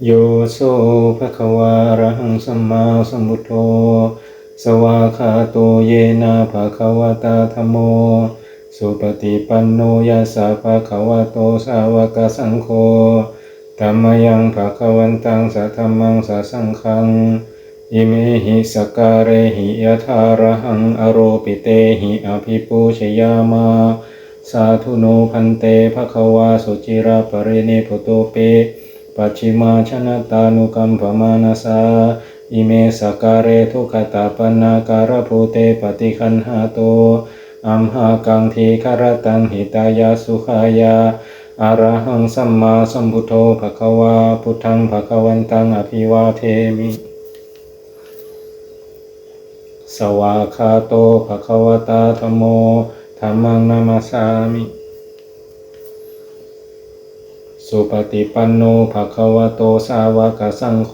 โยโสภะคะวาระหังสัมมาสัมพุทโธ สวากขาโตเยนะภะคะวะตาธัมโม สุปฏิปันโนยัสสะภะคะวะโตสาวกสังโฆธัมมยังภะคะวันตังสัทธมมังสัสังฆัง อิเมหิสกการเรหิยะธาระหังอโรปิเตหิอภิปูชยามาสาธุโนพันเตภะคะวาสุจิราปริเนพุโตเป ปัจฉิมาชนะตานุกัมปมานาสาอิเมสกการเรทุกขตาปนาการภูเตปฏิคันหาโตอัมหากังทีคารตังหิตายาสุขายาอะระหังสัมมาสัมพุทโธภะคะวาพุทธังภะคะวันตังอภิวาเทมิ สวาคาโตภะคะวตาธโมธัมมังนามาสามิ สุปฏิปันโนภะคะวะโตสาวกสังโฆ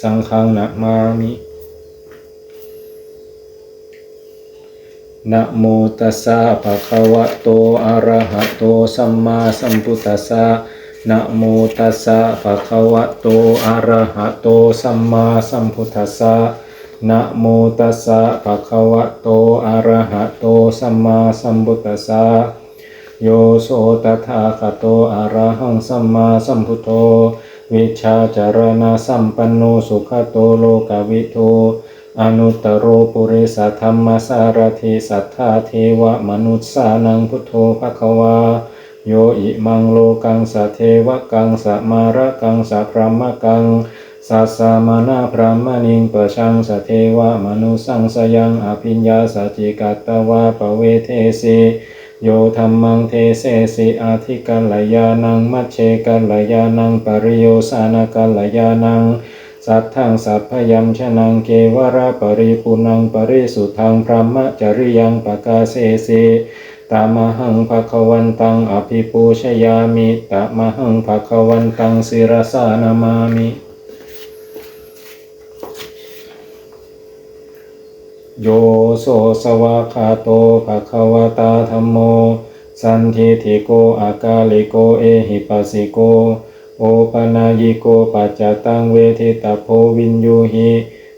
สังฆังนะมามินะโมตัสสะภะคะวะโตอะระหะโตสัมมาสัมพุทธัสสะนะโมตัสสะภะคะวะโตอะระหะโตสัมมาสัมพุทธัสสะนะโมตัสสะภะคะวะโตอะระหะโตสัมมาสัมพุทธัสสะ โยโสตถาคโตอะระหังสัมมาสัมพุทโธวิชาจารณะสัมปันโนสุขโตโลกวิโทอนุตตรโรปุริสธรรมสารถิสัทธาเทวมนุษสานังพุทโธภควา โยอิมังโลกังสะเทวกังสะมาระกังสะพรหมกังสัสสามานาพรหมณิงประชังสะเทวมนุสังสยังอภิญญาสจจิกัตตวาปเวเทสี โยธรรมังเทเสสิอาธิกัลยานังมัชเชกัลยานังปริโยสานกัลยานัง สัทธังสัพพยัญชนังเกวราปริปุนังปริสุทธังพรหมจริยังปกาเสสิตามหังภควันตังอภิปูชยามิตามหังภควันตังศิรสานามามิ โยโสสวากขาโตภะคะวตาธัมโม สันทิทิโกอากาลิโกเอหิปัสสิโก โอปนายิโกปัจจตังเวทิตาโพวินยูหิ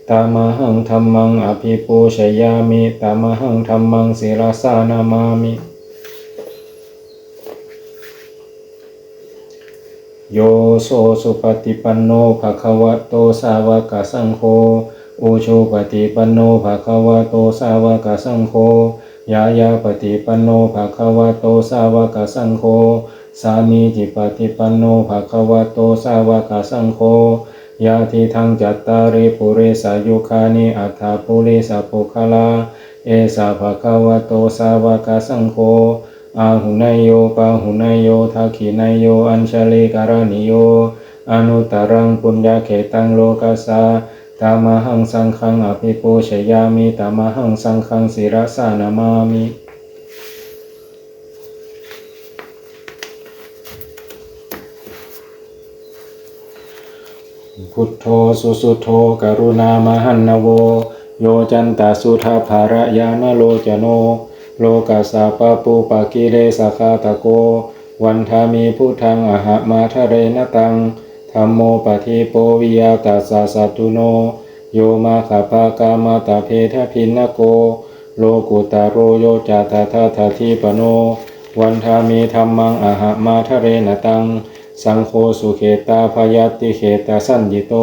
ตามหังธัมมังอภิปูชยามิตามหังธัมมังศิรสานามามิโยโสสุปฏิปันโนภะคะวะโตสาวกสังโฆ อุชุปฏิปันโนภะคะวะโตสาวกสังโฆยายาปฏิปันโนภะคะวะโตสาวกสังโฆสามีจิปฏิปันโนภะคะวะโตสาวกสังโฆยาทิทังจัตตาริปุเรสายุคานิอัฏฐปุริสัพพุคลา เอสาภะคะวะโตสาวกสังโฆอาหุนายโยปาหุนายโยทักขินายโยอัญชลีการณิโยอนุตตรังปุญญาเขตังโลกัสสา ตามหังสังฆังอภิปูชยามิตามหังสังฆังศิรสานามามิพุทโธสุสุโธกรุณามหันนโว โยจันตาสุทาภารยานโลจโน โลกัสสะปปูปะกิเลสคาตะโก วันทามีพุทธังอหะมาทะเรนตัง ธรรมโมปะทิโปวิยาตัสสะสัตุโน โยมาขปากามาตาเพทพินนโก โลกุตาโรโยจาตาทาทาทีปโน วันทามีธรรมังอหะมาทะเรนตัง สังโฆสุเขตาพยาติเขตาสัญญิโต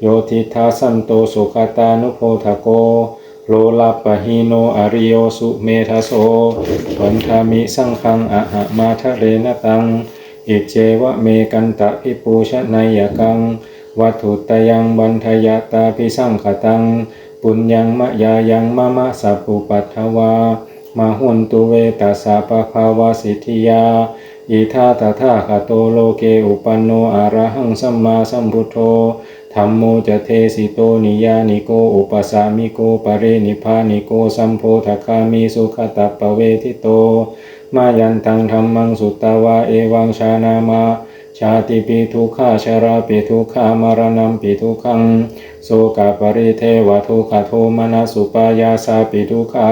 โยทิทาสันโตสุขตานุโพธโก โลลัปปะหิโนอริโยสุเมทาโสวันทามิสังคังอะหะมาทะเรนตัง อิเจวะเมกันตะพิปูชนายกัง วัตถุตยังบันทยตาพิสังขตัง ปุญญังมะยายังมะมะสัพปุปัทวามาหุนตุเวตัสสะปะภาวาสิทธิยาอิทาตถาคโตโลเกอุปันโนอะระหังสัมมาสัมพุทโธธัมโมจะเทสิโตนิยานิโกอุปสามิโกปะเรนิพานิโกสัมโพธคามิสุขตัปเวทิโต มายันตังธรรมังสุตตวาเอวังชานามา ชาติปิทุกขาชาราปิทุกขามารณัมปิทุกขังโสกปริเทวทุกขโทมนัสสุปายาสาปิทุกขา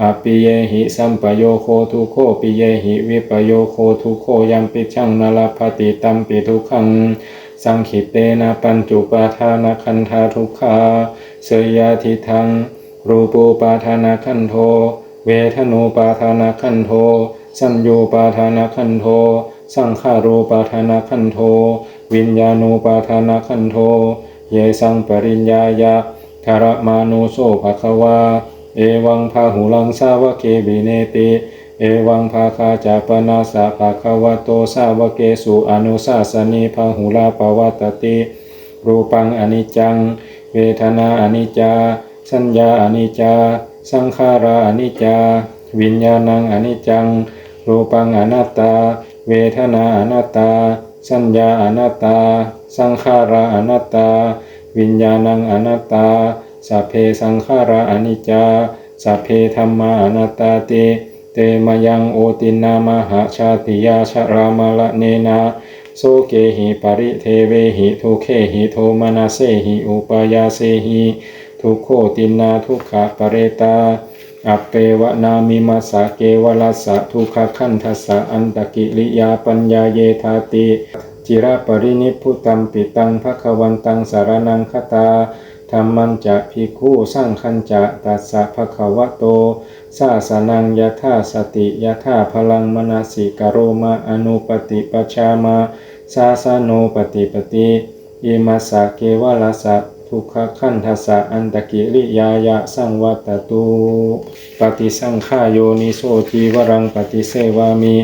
อปิเยหิสัมปโยโคทุโคปิเยหิวิปโยโคทุโคยัมปิชังนลปฏิตัมปิทุกขังสังขิเตนะปัญจุปาทานคันธาทุกขาเสยยาทิทังรูปูปาทานคันโท เวทนูปาทานาคันโท สัญญูปาทานาคันโท สังขารูปาทานาคันโท วิญญาณูปาทานาคันโท เยสังปริญญายะธารมานุโสภควา เอวังพาหุลังสาวเกบิเนติ เอวังภาคาจาปนาสาภาควโตสาวเกสุอนุสาสนีพาหุลาปวัตติ รูปังอนิจจัง เวทนาอนิจจา สัญญาอนิจจา สังขาราอนิจจา วิญญาณังอนิจจัง รูปังอนัตตา เวทนาอนัตตา สัญญาอนัตตา สังขาราอนัตตา วิญญาณังอนัตตาสัพเพสังขาราอนิจจาสัพเพธรรมาอนัตตาติเตมยังโอตินามหาชาติยาชรามละเนนาโสเกหิปริเทเวหิทุเคหิโทมนาเสหิอุปยาเสหิ ทุโคตินาทุกขปเรตาอัปเปวนามิมาสาเกวลัสะทุกขคันทัสสะอันตกิริยาปัญญาเยธาติ จิระปรินิพุตัมปิตังภควันตังสารนังคตาธรรมันจะภิกขุสร้างคันจะตัสสะภควะโตสาสนังยะธาสติยะธาพลังมนาสิกโรมาอนุปติปชามา สาสโนปฏิปติอิมาสาเกวลัสสะ ทุกขคันทัสสะอันตกิริยายะสังวัตตุปฏิสังขาโยนิโสจีวรังปฏิเสวามี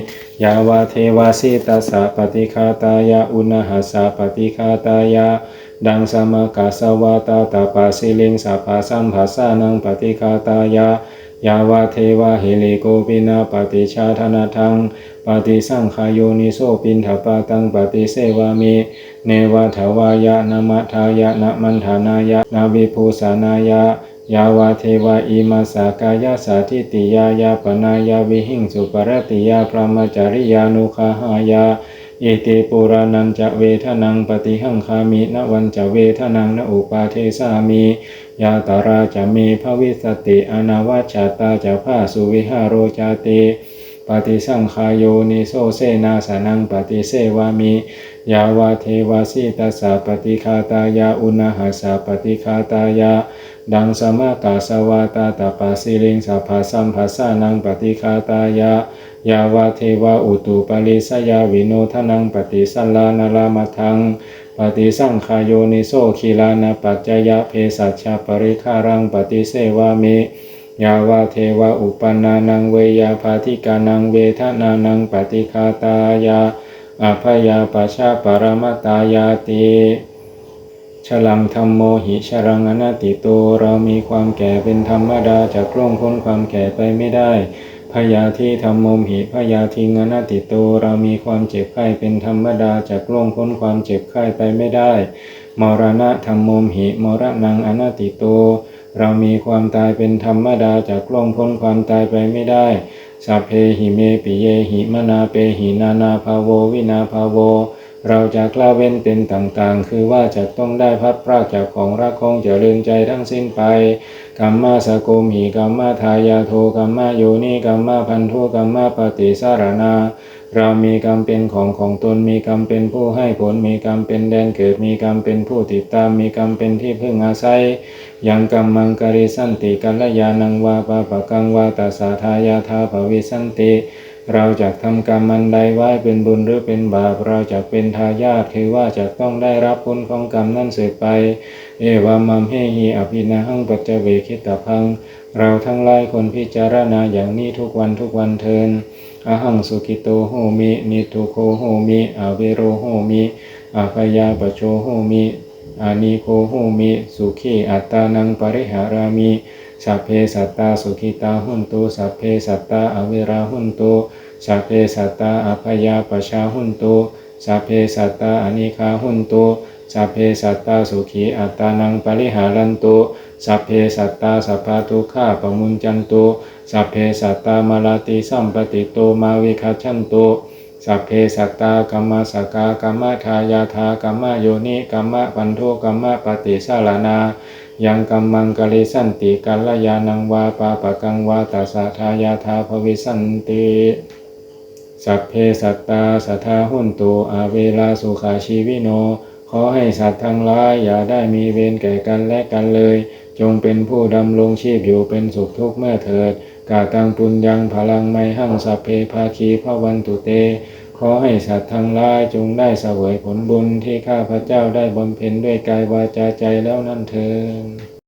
ยาวาเทวาสิตาสะปฏิคาตายะอุณหาสาปฏิคาตายะดังสมกาสวาตาตาปาสิลิงสัพพสัมภาสานังปฏิคาตายะ ยาวาเทวาหิริโกปินาปฏิชาธนาทังปฏิสังขายโยนิโสปินทปาตังปฏิเสวามิเนวาทวายะนามัทายะนามันธานายะนาวิภูสานายะยาวาเทวาอิมาสากายาสาธิติยายาปนายาวิหิงสุปรติยาพระมจริยานุคาหายา เอิติปุรานันจะเวทนังปฏิหังคามินวันจะเวทนังนอุปาเทสามิยาตาราจะมีภวิสติอนาวัชาตาจะภาสุวิหโรจาติปฏิสังขายโยนิโสเสนาสนังปฏิเสวามิยาวาเทวาสิตัสสะปฏิคาตายาอุณหาสาปฏิคาตายาดังสมากาสวาตาตาปาสิลิงสัพพาสัมภาสานังปฏิคาตายา ยาวาเทวาอุตุปาริสยาวิโนทนังปฏิสัลลานารามัทังปฏิสังขายโยนิโสขีลานาปัจจยะเพสัชชาปริคารังปฏิเสวามิยาวาเทวาอุปนานังเวยาภาธิกานังเวทนานังปฏิคาตายาอภยาปชาปรมตายาติฉลังธรรมโมหิฉลังอนัตติโตเรามีความแก่เป็นธรรมดาจะกล่วงพ้นความแก่ไปไม่ได้ พยาธิธรรมโมหิพยาธิงอนัตติโตเรามีความเจ็บไข้เป็นธรรมดาจะกล่วงพ้นความเจ็บไข้ไปไม่ได้ มรณะธรรมโมหิมรณังอนัตติโต เรามีความตายเป็นธรรมดาจะกล่วงพ้นความตายไปไม่ได้สัพเพหิเมปิเยหิมนาเปหินานาภาโววินาภาโว เราจะกล้าเว้นเป็นต่างๆ คือว่าจะต้องได้พัดพรากจากของรักของเจริญใจทั้งสิ้นไป กัมมาสโกมหิกัมมาทายาโทกัมมาโยนิกัมมาพันธุกัมมาปฏิสารนา เรามีกรรมเป็นของของตนมีกรรมเป็นผู้ให้ผลมีกรรมเป็นแดนเกิดมีกรรมเป็นผู้ติดตามมีกรรมเป็นที่พึ่งอาศัยยังกรรมังกริสันติกัลยาณังวาปะปะกังวาตัสาทายาทาภวิสันติเราจะทำกรรมมันใดไว้เป็นบุญหรือเป็นบาป เราจะเป็นทายาทคือว่าจะต้องได้รับผลของกรรมนั้นสืบไป เอวามัมเฮหิอภินาหังปัจเจเวคิตาพัง เราทั้งหลายคนพิจารณาอย่างนี้ทุกวันทุกวันเทินอหังสุกิโตโหมินิทุโคโหมิอเวโรโหมิอาพยาปโชโหมิอานิโคโหมิสุขีอัตตานังปริหารามิสัพเพสัตตาสุขิตาหุนตุสัพเพสัตตาอเวราหุนตุสัพเพสัตตาอภยาปชาหุนตุสัพเพสัตตาอนิคาหุนตุ สัพเพสัตตาสุขีอัตตานังปริหารันตุสัพเพสัตตาสัพพะทุกขาปมุญจันตุสัพเพสัตตามาลาติสัมปติโตมาวิคัจฉันตุสัพเพสัตตากัมมสกากัมมทายาทากัมมโยนิกัมมปันโทกัมมปฏิสารนายังกัมมังกะลิสันติกัลยานังวาปาปะกังวาตัสะทายาทาภวิสันติสัพเพสัตตาสัทธาหุนตุอาเวลาสุขาชีวิโน ขอให้สัตว์ทั้งหลายอย่าได้มีเวรแก่กันและกันเลย จงเป็นผู้ดำรงชีพอยู่เป็นสุขทุกเมื่อเถิด กาตังปุญญังพลังไมหังสัพเพภาคีพระวันตุเต ขอให้สัตว์ทั้งหลายจงได้เสวยผลบุญที่ข้าพระเจ้าได้บำเพ็ญด้วยกายวาจาใจแล้วนั่นเถิด